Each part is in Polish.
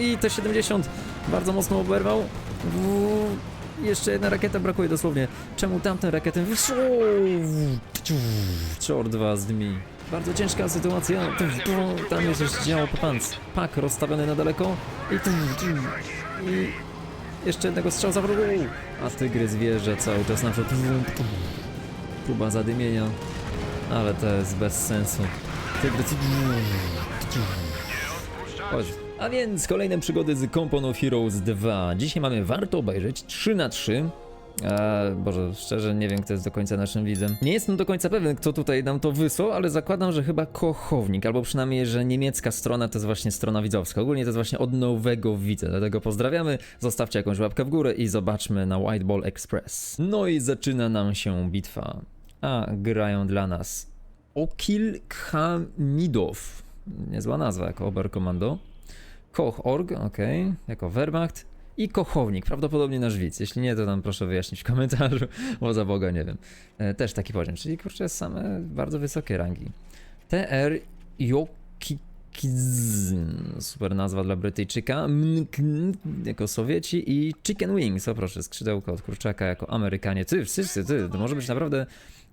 I te 70 bardzo mocno oberwał. Jeszcze jedna rakieta brakuje dosłownie. Czemu tamten rakietę wyszło? Czor dwa z nimi. Bardzo ciężka sytuacja. Tam jest już działo popanc. Pak rozstawiony na daleko. I jeszcze jednego strzał za. A tygrys wieże cały czas na przód. Próba zadymienia. Ale to jest bez sensu. Tygrys. Chodź. A więc kolejne przygody z Company of Heroes 2. Dzisiaj mamy warto obejrzeć 3 na 3 Eee, Boże, szczerze nie wiem, kto jest do końca naszym widzem. Nie jestem do końca pewien, kto tutaj nam to wysłał, ale zakładam, że chyba kochownik, albo przynajmniej, że niemiecka strona to jest właśnie strona widzowska. Ogólnie to jest właśnie od nowego widza, dlatego pozdrawiamy, zostawcie jakąś łapkę w górę i zobaczmy na White Ball Express. No i zaczyna nam się bitwa. A, grają dla nas Okil Khamidow. Niezła nazwa jako Oberkommando. Koch.org, ok, jako Wehrmacht i Kochownik, prawdopodobnie nasz widz. Jeśli nie, to tam proszę wyjaśnić w komentarzu, bo za Boga nie wiem. E, też taki poziom, czyli kurczę same bardzo wysokie rangi. TR Jokikiz, super nazwa dla Brytyjczyka, jako Sowieci i Chicken Wings, o proszę, skrzydełko od kurczaka jako Amerykanie. Ty, wszyscy, ty, to może być naprawdę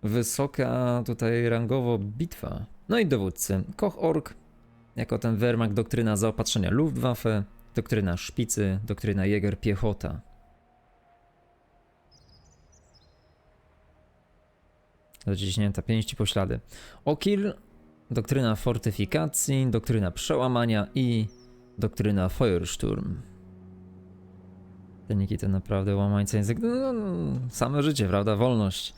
wysoka tutaj rangowo bitwa. No i dowódcy, Koch.org, jako ten Wehrmacht doktryna zaopatrzenia Luftwaffe, doktryna szpicy, doktryna Jäger piechota. Dociśnięta pięści poślady. Okil, doktryna fortyfikacji, doktryna przełamania i doktryna Feuersturm. Te niki to naprawdę łamańca język. No, no, same życie, prawda? Wolność.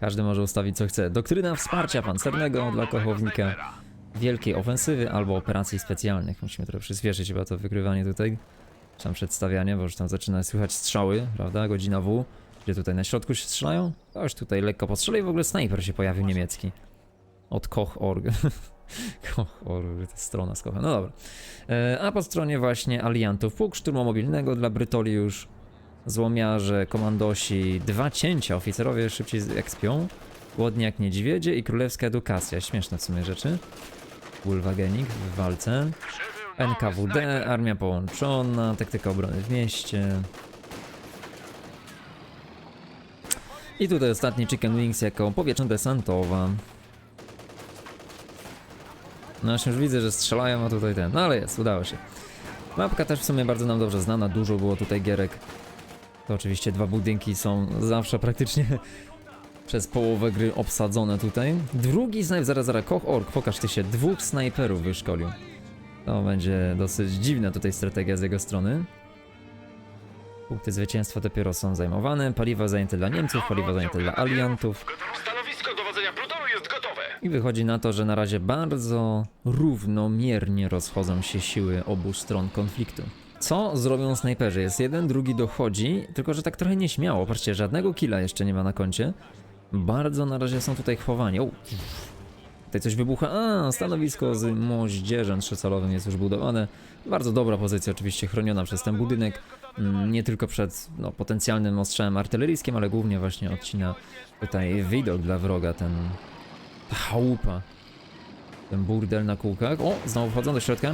Każdy może ustawić co chce. Doktryna wsparcia pancernego dla kochownika wielkiej ofensywy albo operacji specjalnych. Musimy trochę przyspieszyć chyba to wygrywanie tutaj. Czy tam przedstawianie, bo już tam zaczyna słychać strzały, prawda? Godzina W. Gdzie tutaj na środku się strzelają? To już tutaj lekko postrzeli, w ogóle snajper się pojawił niemiecki. Od Koch.org. Koch.org, to strona z Kochem. No dobra. E, a po stronie właśnie aliantów pułk szturmomobilnego dla Brytoliusz, złomiarze, komandosi, dwa cięcia, oficerowie szybciej ekspią, głodni jak niedźwiedzie i królewska edukacja. Śmieszne w sumie rzeczy. Wolwagenik w walce. NKWD, armia połączona, taktyka obrony w mieście. I tutaj ostatni Chicken Wings jako powietrzno-desantowa. No już widzę, że strzelają, a tutaj ten. No ale jest, udało się. Mapka też w sumie bardzo nam dobrze znana, dużo było tutaj gierek. To oczywiście dwa budynki są zawsze praktycznie przez połowę gry obsadzone tutaj. Drugi snajper, zaraz, zaraz, Koch.org, pokaż ty się, dwóch snajperów wyszkolił. To będzie dosyć dziwna tutaj strategia z jego strony. Punkty zwycięstwa dopiero są zajmowane, paliwa zajęte dla Niemców, paliwa zajęte dla aliantów. Stanowisko dowodzenia plutonu jest gotowe. I wychodzi na to, że na razie bardzo równomiernie rozchodzą się siły obu stron konfliktu. Co zrobią snajperzy? Jest jeden, drugi dochodzi, tylko że tak trochę nieśmiało. Patrzcie, żadnego killa jeszcze nie ma na koncie. Bardzo na razie są tutaj chowani. O, tutaj coś wybucha. A, stanowisko z moździerzem trzecalowym jest już budowane. Bardzo dobra pozycja, oczywiście chroniona przez ten budynek. Mm, Nie tylko przed no, potencjalnym ostrzałem artyleryjskim, ale głównie właśnie odcina tutaj widok dla wroga, ten chałupa. Ten burdel na kółkach. O, znowu wchodzą do środka.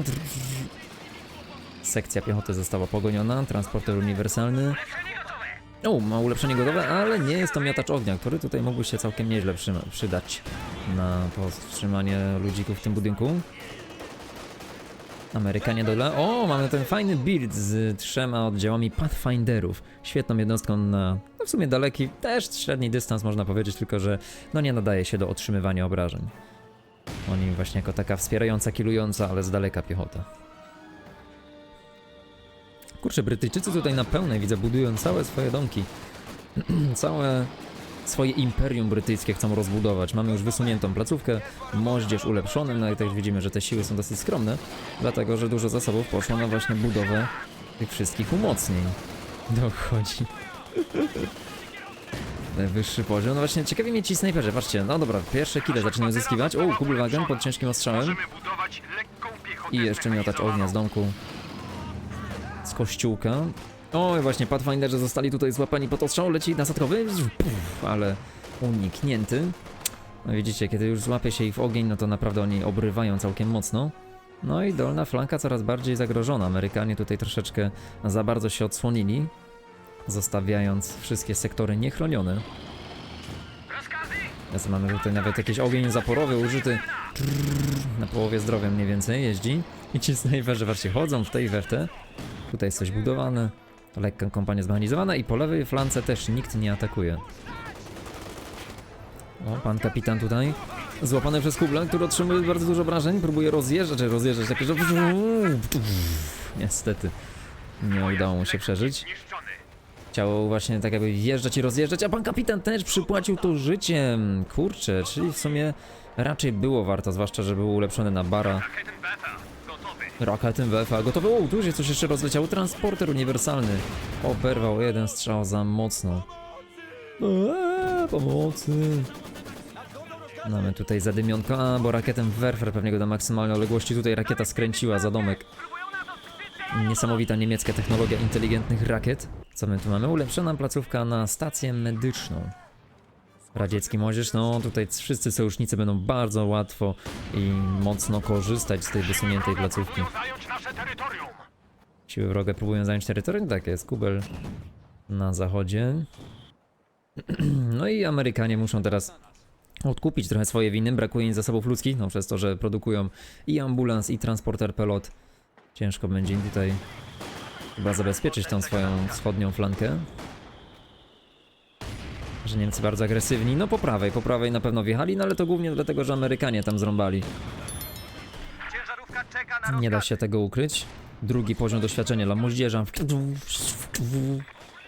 Sekcja piechoty została pogoniona. Transporter uniwersalny. O, ma ulepszenie gotowe, ale nie jest to miotacz ognia, który tutaj mógłby się całkiem nieźle przy, przydać na powstrzymanie ludzików w tym budynku. Amerykanie dole. O, mamy ten fajny build z trzema oddziałami Pathfinderów. Świetną jednostką na no w sumie daleki, też średni dystans można powiedzieć, tylko że no nie nadaje się do otrzymywania obrażeń. Oni właśnie jako taka wspierająca, kilująca, ale z daleka piechota. Kurczę, Brytyjczycy tutaj na pełnej widzę budują całe swoje domki. całe swoje imperium brytyjskie chcą rozbudować. Mamy już wysuniętą placówkę, moździerz ulepszony, no i też widzimy, że te siły są dosyć skromne, dlatego że dużo zasobów poszło na właśnie budowę tych wszystkich umocnień. Dochodzi. Najwyższy poziom. No właśnie, ciekawi mnie ci snajperzy, patrzcie, no dobra, pierwsze kile zaczynają zyskiwać. O, Kubelwagen pod ciężkim ostrzałem. I jeszcze miotacz ognia z domku. Z kościółka. O, i właśnie Pathfinderzy zostali tutaj złapani pod ostrzał, leci nasadkowy, puf, ale uniknięty. No widzicie, kiedy już złapie się ich w ogień, no to naprawdę oni obrywają całkiem mocno. No i dolna flanka coraz bardziej zagrożona. Amerykanie tutaj troszeczkę za bardzo się odsłonili, zostawiając wszystkie sektory niechronione. Teraz mamy tutaj nawet jakiś ogień zaporowy użyty Trrr, na połowie zdrowia mniej więcej jeździ. I ci snajperzy właśnie chodzą w tej i we w te. Tutaj jest coś budowane. Lekka kompania zmechanizowana i po lewej flance też nikt nie atakuje. O, pan kapitan tutaj. Złapany przez kubla, który otrzymuje bardzo dużo obrażeń. Próbuje rozjeżdżać, rozjeżdżać takie, że... Niestety. Nie udało mu się przeżyć. Zniszczony. Chciał właśnie tak jakby wjeżdżać i rozjeżdżać, a pan kapitan też przypłacił to życiem. Kurczę, czyli w sumie raczej było warto, zwłaszcza, że był ulepszony na bara. Raketem WFA gotowy. O, tu się coś jeszcze rozleciało. Transporter uniwersalny. Oberwał jeden strzał za mocno. Eee, pomocy. Mamy tutaj zadymionka, bo rakietem Werfer pewnie go do maksymalnej odległości. Tutaj rakieta skręciła za domek. Niesamowita niemiecka technologia inteligentnych rakiet. Co my tu mamy? Ulepszona placówka na stację medyczną. Radziecki młodzież, no tutaj wszyscy sojusznicy będą bardzo łatwo i mocno korzystać z tej wysuniętej placówki. Siły wroga próbują zająć terytorium? Tak jest, Kubel na zachodzie. No i Amerykanie muszą teraz odkupić trochę swoje winy. Brakuje im zasobów ludzkich, no przez to, że produkują i ambulans, i transporter pelot. Ciężko będzie im tutaj chyba zabezpieczyć tą swoją wschodnią flankę. Że Niemcy bardzo agresywni. No po prawej, po prawej na pewno wjechali, no ale to głównie dlatego, że Amerykanie tam zrąbali. Nie da się tego ukryć. Drugi poziom doświadczenia dla moździerza.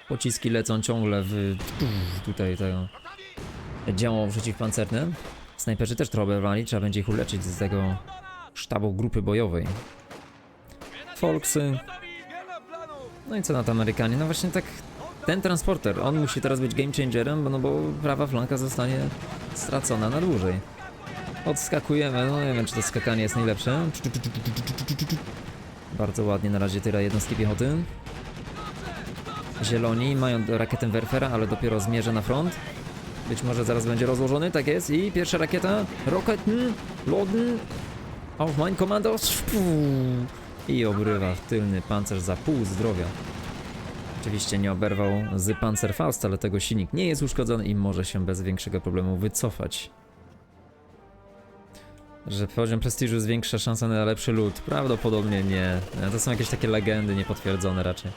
Pociski lecą ciągle w tutaj tego działo przeciwpancerne. Snajperzy też trochę oberwali, trzeba będzie ich uleczyć z tego sztabu grupy bojowej. Folksy. No i co na to Amerykanie? No właśnie tak, ten transporter, on musi teraz być game changerem, no bo prawa flanka zostanie stracona na dłużej. Odskakujemy, no nie wiem czy to skakanie jest najlepsze. Bardzo ładnie na razie tyra jednostki piechoty. Zieloni mają rakietę Werfera, ale dopiero zmierzę na front. Być może zaraz będzie rozłożony, tak jest. I pierwsza rakieta. Rocketen, Loden, auf mein Kommandos. I obrywa tylny pancerz za pół zdrowia. Oczywiście nie oberwał z Panzerfaust, ale tego silnik nie jest uszkodzony i może się bez większego problemu wycofać. Że poziom prestiżu zwiększa szansę na lepszy lód. Prawdopodobnie nie. To są jakieś takie legendy niepotwierdzone raczej.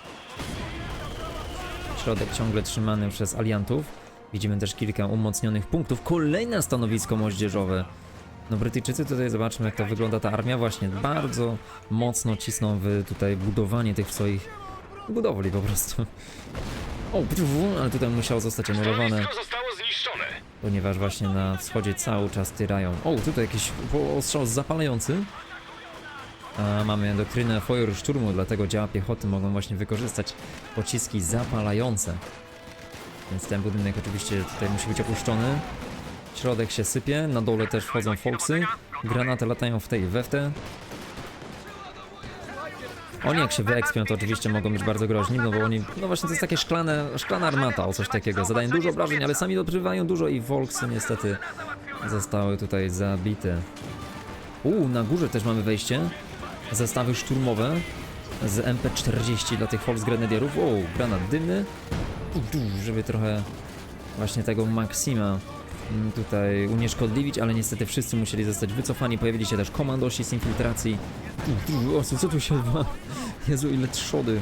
Środek ciągle trzymany przez aliantów. Widzimy też kilka umocnionych punktów. Kolejne stanowisko moździerzowe. No Brytyjczycy tutaj zobaczmy jak to wygląda ta armia. Właśnie bardzo mocno cisną w tutaj budowanie tych swoich budowli po prostu. O, ale tutaj musiało zostać Stanowisko zostało zniszczone. ponieważ właśnie na wschodzie cały czas tyrają. O, tutaj jakiś ostrzał zapalający. A mamy doktrynę Feuerszturmu, dlatego działa piechoty mogą właśnie wykorzystać pociski zapalające. Więc ten budynek oczywiście tutaj musi być opuszczony. Środek się sypie, na dole też wchodzą folksy. Granaty latają w tej i we w te. Oni jak się wyekspią, to oczywiście mogą być bardzo groźni, no bo oni, no właśnie to jest takie szklane, szklana armata o coś takiego. Zadają dużo obrażeń, ale sami odgrywają dużo i Volksy niestety zostały tutaj zabite. Uuu, na górze też mamy wejście. Zestawy szturmowe z MP40 dla tych Volksgrenadierów. O, granat dymny. Tu, Żeby trochę właśnie tego Maxima mm, tutaj unieszkodliwić, ale niestety wszyscy musieli zostać wycofani. Pojawili się też komandosi z infiltracji. O, co co tu się odbywa? Jezu, ile trzody.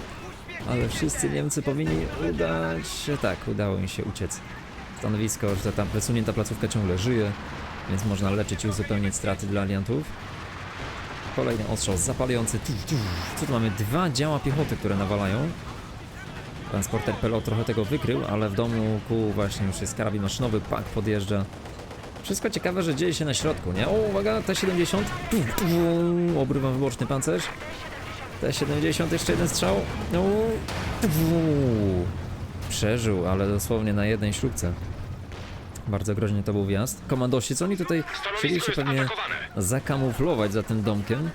Ale wszyscy Niemcy powinni udać się... Tak, udało im się uciec. Stanowisko, że ta wysunięta placówka ciągle żyje, więc można leczyć i uzupełnić straty dla aliantów. Kolejny ostrzał zapalający. Co tu mamy? Dwa działa piechoty, które nawalają. Transporter Pelot trochę tego wykrył, ale w domu ku właśnie już jest karabin maszynowy, pak podjeżdża. Wszystko ciekawe, że dzieje się na środku, nie? O, uwaga, T-70. Tu, tu, Obrywa wyboczny pancerz. T-70, jeszcze jeden strzał. No. Tu. Przeżył, ale dosłownie na jednej śrubce. Bardzo groźnie to był wjazd. Komandosi, co oni tutaj chcieli się pewnie zakamuflować za tym domkiem.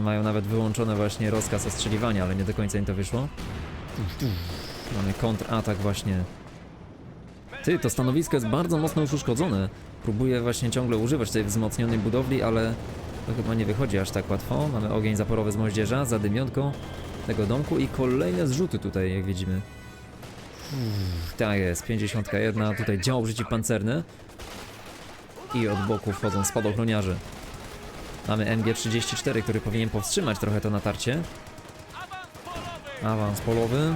Mają nawet wyłączony właśnie rozkaz ostrzeliwania, ale nie do końca im to wyszło. Mamy kontratak właśnie. Ty, to stanowisko jest bardzo mocno już uszkodzone. Próbuję właśnie ciągle używać tej wzmocnionej budowli, ale To chyba nie wychodzi aż tak łatwo. Mamy ogień zaporowy z moździerza, zadymionką tego domku i kolejne zrzuty tutaj, jak widzimy. Uff, tak jest, 51, tutaj dział przeciwpancerny. I od boku wchodzą spadochroniarze. Mamy MG34, który powinien powstrzymać trochę to natarcie. Awans polowy.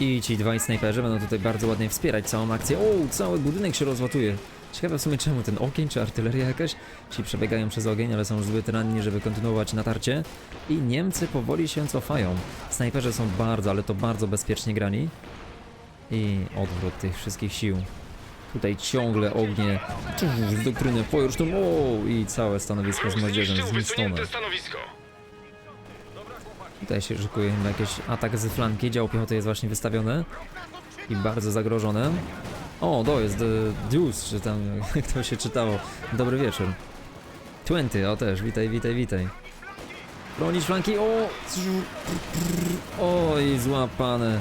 I ci dwaj snajperzy będą tutaj bardzo ładnie wspierać całą akcję. O, cały budynek się rozłatuje. Ciekawe w sumie czemu ten ogień, czy artyleria jakaś? Ci przebiegają przez ogień, ale są już zbyt ranni, żeby kontynuować natarcie. I Niemcy powoli się cofają. Snajperzy są bardzo, ale to bardzo bezpiecznie grani. I odwrót tych wszystkich sił. Tutaj ciągle ognie z doktryny Feuersturm. O, i całe stanowisko z moździerzem zniszczone. stanowisko. Tutaj się szykuje chyba jakiś atak z flanki. Dział piechoty jest właśnie wystawione. I bardzo zagrożone. O, to jest e, Deuce, czy tam jak to się czytało. Dobry wieczór. Twenty, o też, witaj, witaj, witaj. Bronić flanki, o! Oj, złapane.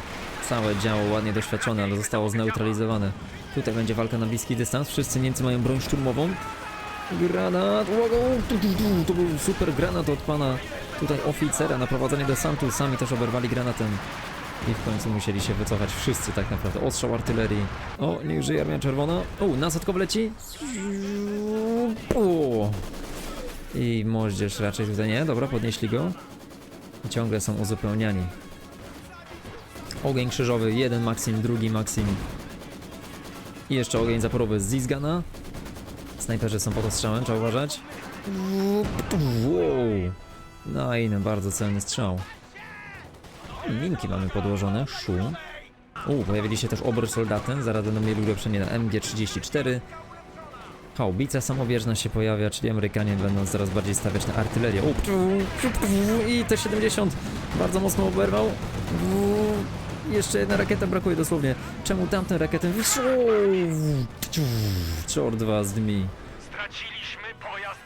Całe działo ładnie doświadczone, ale zostało zneutralizowane. Tutaj będzie walka na bliski dystans. Wszyscy Niemcy mają broń szturmową. Granat! Uwaga! To był super granat od pana tutaj oficera na prowadzenie desantu. Sami też oberwali granatem. I w końcu musieli się wycofać wszyscy tak naprawdę. Ostrzał artylerii. O, niech żyje Armia Czerwona. O, nasadkowy leci. O. I moździerz raczej tutaj nie. Dobra, podnieśli go. I ciągle są uzupełniani. Ogień krzyżowy, jeden Maxim, drugi Maxim. I jeszcze ogień zaporowy z Zizgana. Snajperzy są pod ostrzałem, trzeba uważać. Wow. No i no, bardzo celny strzał. Linki mamy podłożone, szu. U, pojawili się też obry soldatem, zaraz będą mieli ulepszenie na MG34. Haubica samobieżna się pojawia, czyli Amerykanie będą coraz bardziej stawiać na artylerię. U, I T-70 bardzo mocno oberwał. Jeszcze jedna rakieta brakuje dosłownie. Czemu tamten rakietę Czort was dmi. Straciliśmy pojazd.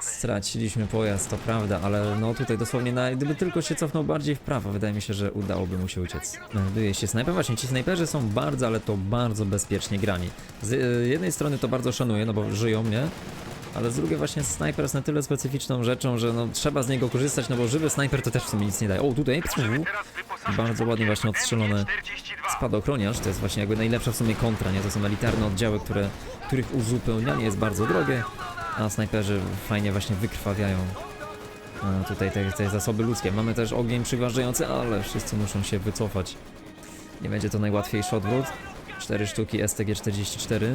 Straciliśmy pojazd, to prawda, ale no tutaj dosłownie na, gdyby tylko się cofnął bardziej w prawo, wydaje mi się, że udałoby mu się uciec. Melduje się snajper, właśnie ci snajperzy są bardzo, ale to bardzo bezpiecznie grani. Z y, jednej strony to bardzo szanuję, no bo żyją, nie? Ale z drugiej właśnie snajper jest na tyle specyficzną rzeczą, że no trzeba z niego korzystać, no bo żywy snajper to też w sumie nic nie daje. O, tutaj, wyposażony bardzo ładnie właśnie odstrzelone MG42. spadochroniarz, to jest właśnie jakby najlepsza w sumie kontra, nie? To są elitarne oddziały, które, których uzupełnianie jest bardzo drogie, a snajperzy fajnie właśnie wykrwawiają e, tutaj te, te zasoby ludzkie. Mamy też ogień przyważający, ale wszyscy muszą się wycofać. Nie będzie to najłatwiejszy odwrót. 4 sztuki STG-44.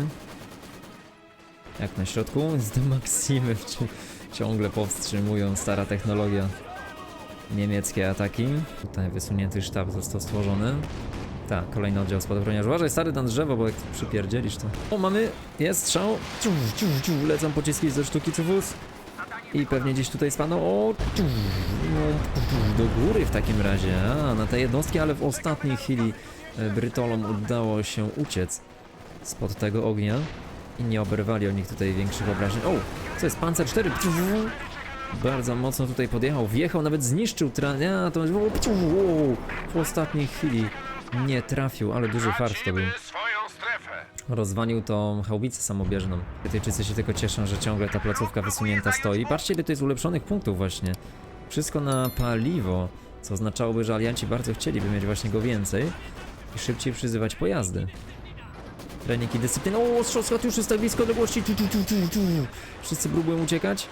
Jak na środku? Z Maksimy ci- ciągle powstrzymują stara technologia. Niemieckie ataki. Tutaj wysunięty sztab został stworzony. Tak, kolejny oddział spadochroniarzy. Uważaj, stary na drzewo, bo jak przypierdzielisz to... O, mamy... Jest strzał. Ciu, ciu, ciu, lecą pociski ze sztuki cufus. I pewnie gdzieś tutaj spadną. O, ciu, no, do góry w takim razie. A, na te jednostki, ale w ostatniej chwili e, Brytolom udało się uciec spod tego ognia. I nie oberwali o nich tutaj większych obrażeń. O, co jest? Pancer 4. Ciu, bardzo mocno tutaj podjechał, wjechał, nawet zniszczył tra... Ja, to w ostatniej chwili nie trafił, ale duży fart to był. Rozwalił tą chałbicę samobieżną. Brytyjczycy się tylko cieszą, że ciągle ta placówka wysunięta stoi. Patrzcie, ile to jest ulepszonych punktów właśnie. Wszystko na paliwo, co oznaczałoby, że alianci bardzo chcieliby mieć właśnie go więcej i szybciej przyzywać pojazdy. Trening i dyscyplina. O, strzał już jest tak blisko odległości. Tu, tu, tu, tu, tu. Wszyscy próbują uciekać.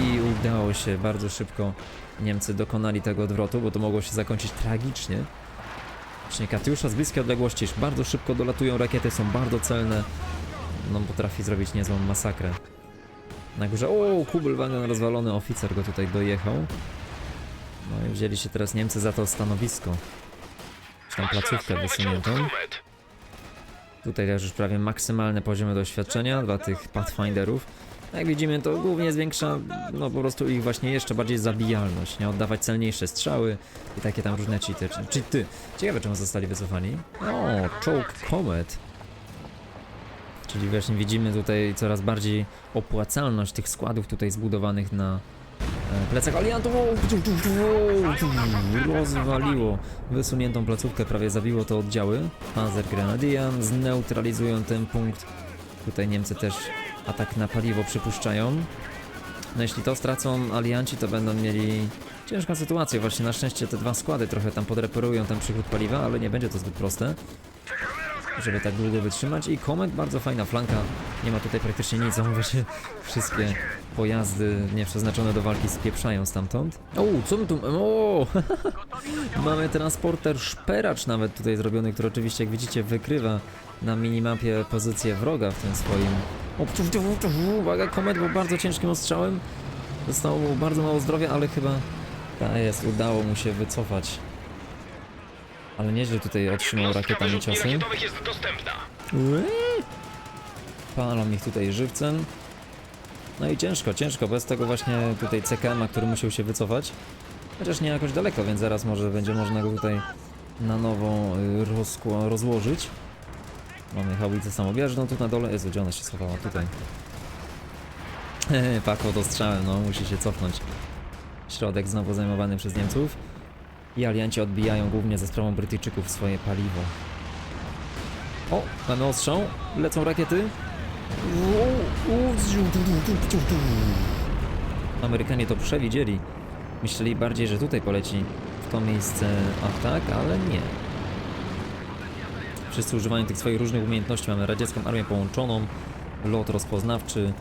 I udało się bardzo szybko. Niemcy dokonali tego odwrotu, bo to mogło się zakończyć tragicznie. Właśnie Katiusza z bliskiej odległości bardzo szybko dolatują rakiety, są bardzo celne. No potrafi zrobić niezłą masakrę. Na górze, o, Kubelwagen rozwalony, oficer go tutaj dojechał. No i wzięli się teraz Niemcy za to stanowisko. Czy tam placówkę wysuniętą. Tutaj też już prawie maksymalne poziomy doświadczenia dla tych Pathfinderów. Jak widzimy, to głównie zwiększa no po prostu ich właśnie jeszcze bardziej zabijalność, nie oddawać celniejsze strzały i takie tam różne cheaty. Cheaty. Ciekawe czemu zostali wycofani. O, Choke Comet. Czyli właśnie widzimy tutaj coraz bardziej opłacalność tych składów tutaj zbudowanych na e, plecach aliantów. Rozwaliło wysuniętą placówkę, prawie zabiło to oddziały. Panzer Grenadian zneutralizują ten punkt. Tutaj Niemcy też atak na paliwo przypuszczają. No jeśli to stracą alianci, to będą mieli ciężką sytuację. Właśnie na szczęście te dwa składy trochę tam podreperują ten przychód paliwa, ale nie będzie to zbyt proste, żeby tak długo wytrzymać. I Komet, bardzo fajna flanka. Nie ma tutaj praktycznie nic, zauważcie, wszystkie pojazdy nieprzeznaczone do walki spieprzają stamtąd. O, co my tu... O! Mamy transporter szperacz nawet tutaj zrobiony, który oczywiście, jak widzicie, wykrywa na minimapie pozycję wroga w tym swoim... O, tu, tu, tu, uwaga, komet był bardzo ciężkim ostrzałem. Zostało mu bardzo mało zdrowia, ale chyba... Ta jest, udało mu się wycofać. Ale nieźle tutaj otrzymał rakietami ciosy. jest dostępna. Palą ich tutaj żywcem. No i ciężko, ciężko, bez tego właśnie tutaj CKM-a, który musiał się wycofać. Chociaż nie jakoś daleko, więc zaraz może będzie można go tutaj na nowo y, rozłożyć. Mamy hałwicę samobieżną tu na dole. Jezu, gdzie ona się schowała? Tutaj. Pako dostrzałem, no musi się cofnąć. Środek znowu zajmowany przez Niemców. I alianci odbijają głównie ze sprawą Brytyjczyków swoje paliwo. O, mamy ostrzał. Lecą rakiety. Amerykanie to przewidzieli. Myśleli bardziej, że tutaj poleci w to miejsce atak, ale nie. Wszyscy używają tych swoich różnych umiejętności. Mamy radziecką armię połączoną, lot rozpoznawczy,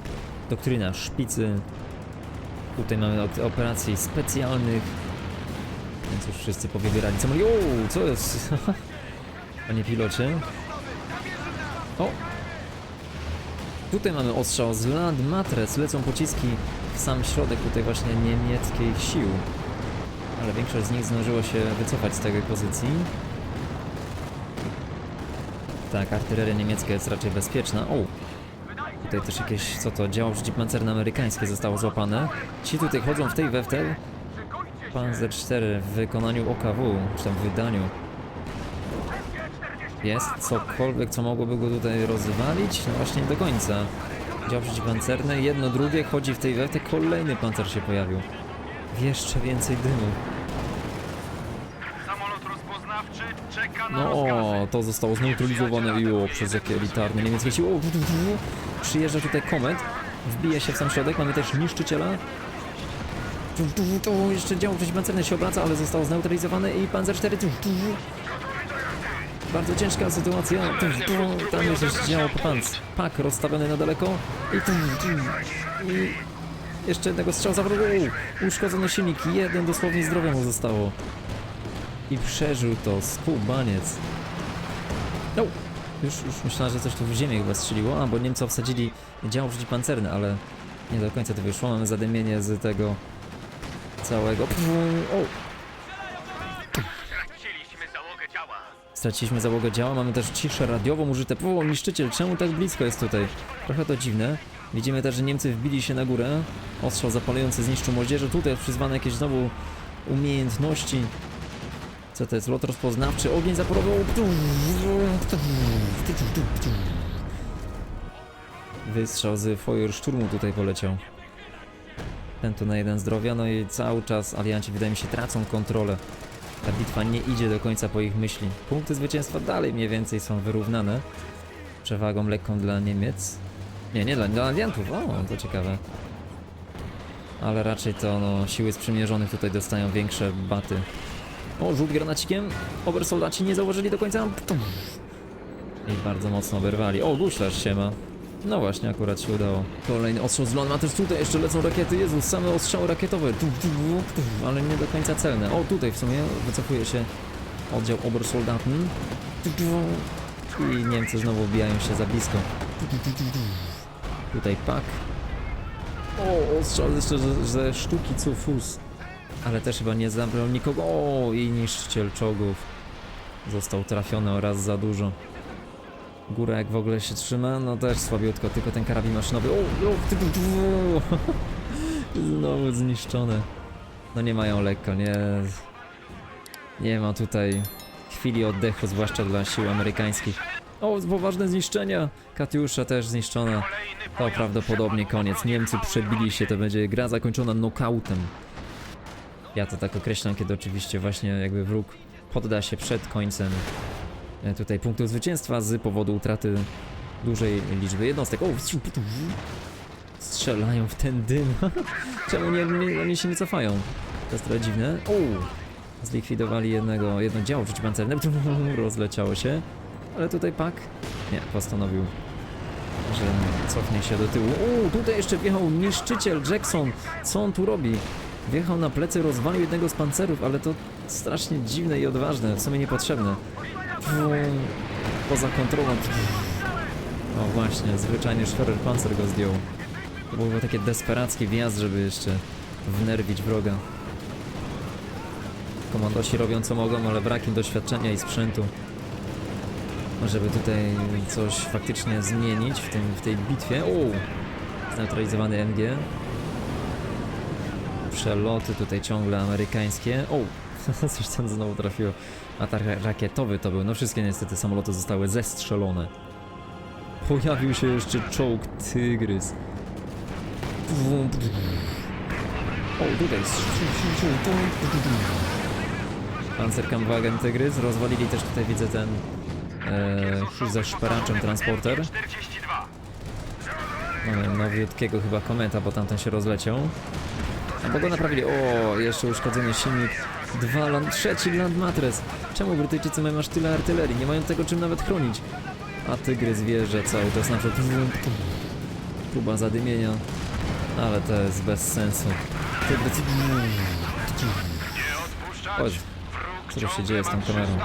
doktryna szpicy. Tutaj mamy operacji specjalnych. Więc już wszyscy powybierali co mówili. Co jest? Panie pilocie. O, Tutaj mamy ostrzał z Land Matres, lecą pociski w sam środek tutaj właśnie niemieckich sił. Ale większość z nich zdążyło się wycofać z tej pozycji. Tak, artyleria niemiecka jest raczej bezpieczna. O! Tutaj też jakieś, co to, działo przeciwpancerne amerykańskie zostało złapane. Ci tutaj chodzą w tej we w tej. Panzer 4 w wykonaniu OKW, czy tam w wydaniu. Jest cokolwiek, co mogłoby go tutaj rozwalić? No właśnie nie do końca. Dział przeciwpancerny, jedno, drugie, chodzi w tej wewte, kolejny pancer się pojawił. Jeszcze więcej dymu. Samolot rozpoznawczy czeka na No o, to zostało zneutralizowane i o, przez jakie elitarne niemieckie siły. Przyjeżdża tutaj komet, wbija się w sam środek, mamy też niszczyciela. Tu, tu, tu, jeszcze dział przeciwpancerny się obraca, ale został zneutralizowany i Panzer 4 tu, tu. Bardzo ciężka sytuacja. Tu, tu, tam jest jeszcze dział panc. Pak rozstawiony na daleko i tu, tu. I jeszcze jednego strzału zawrotu. Uszkodzony silnik, jeden dosłownie zdrowia mu zostało. I przeżył to skubaniec. No, już, już myślałem, że coś tu w ziemię chyba strzeliło, a bo Niemcy obsadzili dział przeciwpancerny, ale nie do końca to wyszło. Mamy zadymienie z tego całego. O, Straciliśmy załogę działa. straciliśmy załogę działa, mamy też ciszę radiową użyte. O, niszczyciel, czemu tak blisko jest tutaj? Trochę to dziwne. Widzimy też, że Niemcy wbili się na górę. Ostrzał zapalający zniszczył moździerze. Tutaj przyzwane jakieś znowu umiejętności. Co to jest? Lot rozpoznawczy, ogień zaporowy. Wystrzał z Feuerszturmu tutaj poleciał. Ten tu na jeden zdrowia, no i cały czas alianci wydaje mi się tracą kontrolę. Ta bitwa nie idzie do końca po ich myśli. Punkty zwycięstwa dalej mniej więcej są wyrównane. Przewagą lekką dla Niemiec. Nie, nie dla, dla aliantów, o, to ciekawe. Ale raczej to no, siły sprzymierzonych tutaj dostają większe baty. O, rzut granacikiem. Obersoldaci nie zauważyli do końca. I bardzo mocno oberwali. O, guślarz się ma. No właśnie, akurat się udało. Kolejny ostrzał z lądu, a też tutaj jeszcze lecą rakiety. Jezus, same ostrzały rakietowe. Ale nie do końca celne. O, tutaj w sumie wycofuje się oddział Obersoldaten. I Niemcy znowu wbijają się za blisko. Tu, tu, tu, tu, tu. Tutaj pak. O, ostrzał jeszcze ze, ze sztuki Cufus. Ale też chyba nie zabrał nikogo. O, i niszczyciel czołgów. Został trafiony oraz za dużo. Góra jak w ogóle się trzyma, no też słabiutko, tylko ten karabin maszynowy. O, o, ty, ty, ty, Znowu zniszczone. No nie mają lekko, nie. Nie ma tutaj chwili oddechu, zwłaszcza dla sił amerykańskich. O, poważne zniszczenia! Katiusza też zniszczona. To prawdopodobnie koniec. Niemcy przebili się, to będzie gra zakończona knockoutem. Ja to tak określam, kiedy oczywiście właśnie jakby wróg podda się przed końcem e, tutaj punktu zwycięstwa z powodu utraty dużej liczby jednostek. O, Strzelają w ten dym. Czemu nie, nie, oni się nie cofają? To jest trochę dziwne. O! Zlikwidowali jednego, jedno działo przeciwpancerne. Rozleciało się. Ale tutaj Pak nie, postanowił, że cofnie się do tyłu. O, tutaj jeszcze wjechał niszczyciel Jackson. Co on tu robi? Wjechał na plecy, rozwalił jednego z pancerów, ale to strasznie dziwne i odważne, w sumie niepotrzebne. Poza kontrolą. O właśnie, zwyczajnie Schwerer Panzer go zdjął. To był chyba taki desperacki wjazd, żeby jeszcze wnerwić wroga. Komandosi robią co mogą, ale brak im doświadczenia i sprzętu. Żeby tutaj coś faktycznie zmienić w, tym, w tej bitwie. O! Zneutralizowany MG. Przeloty tutaj ciągle amerykańskie. O! Coś tam znowu trafiło. Atak ra- rakietowy to był. No wszystkie niestety samoloty zostały zestrzelone. Pojawił się jeszcze czołg Tygrys. O, tutaj. Panzerkampfwagen Tygrys. Rozwalili też tutaj widzę ten e, ze szperaczem transporter. 42. Mamy nowiutkiego chyba kometa, bo tamten się rozleciał. Bo go naprawili. O, jeszcze uszkodzony silnik. Dwa land, trzeci land matres. Czemu Brytyjczycy mają aż tyle artylerii? Nie mają tego czym nawet chronić. A tygrys wieże cały czas na przykład. Próba zadymienia. Ale to jest bez sensu. Tygrys. Chodź. Co się dzieje z tą ma 300 kamerą?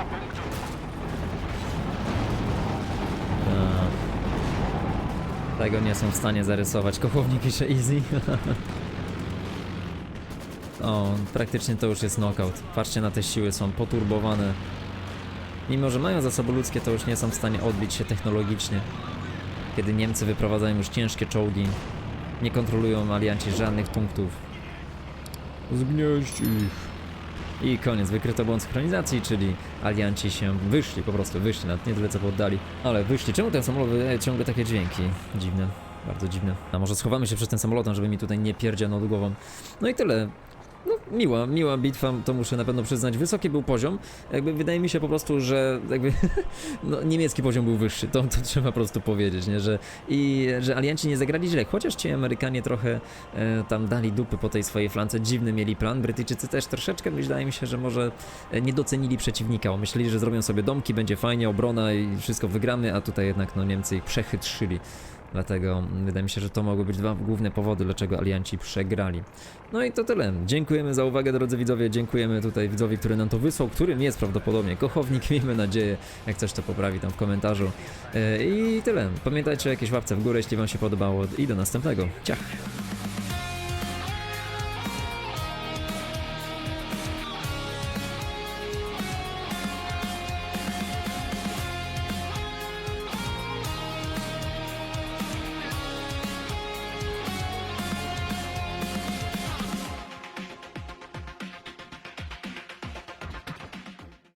A. Tego nie są w stanie zarysować. Kochownik pisze easy. o, praktycznie to już jest knockout. Patrzcie na te siły, są poturbowane. Mimo, że mają zasoby ludzkie, to już nie są w stanie odbić się technologicznie. Kiedy Niemcy wyprowadzają już ciężkie czołgi, nie kontrolują alianci żadnych punktów. Zgnieść ich. I koniec, wykryto błąd synchronizacji, czyli alianci się wyszli, po prostu wyszli, nawet nie tyle co poddali, ale wyszli. Czemu ten samolot wydaje ciągle takie dźwięki? Dziwne, bardzo dziwne. A może schowamy się przed tym samolotem, żeby mi tutaj nie pierdziano głową. No i tyle. Miła, miła bitwa, to muszę na pewno przyznać. Wysoki był poziom. Jakby wydaje mi się po prostu, że jakby no, niemiecki poziom był wyższy. To, to trzeba po prostu powiedzieć, nie? Że, I że alianci nie zagrali źle, chociaż ci Amerykanie trochę e, tam dali dupy po tej swojej flance. Dziwny mieli plan. Brytyjczycy też troszeczkę, wydaje mi się, że może e, nie docenili przeciwnika. bo Myśleli, że zrobią sobie domki, będzie fajnie, obrona i wszystko wygramy, a tutaj jednak no, Niemcy ich przechytrzyli. Dlatego wydaje mi się, że to mogły być dwa główne powody, dlaczego alianci przegrali. No i to tyle. Dziękujemy za uwagę, drodzy widzowie. Dziękujemy tutaj widzowi, który nam to wysłał, którym jest prawdopodobnie kochownik. Miejmy nadzieję, jak coś to poprawi tam w komentarzu. E, I tyle. Pamiętajcie o jakiejś łapce w górę, jeśli Wam się podobało. I do następnego. Ciach!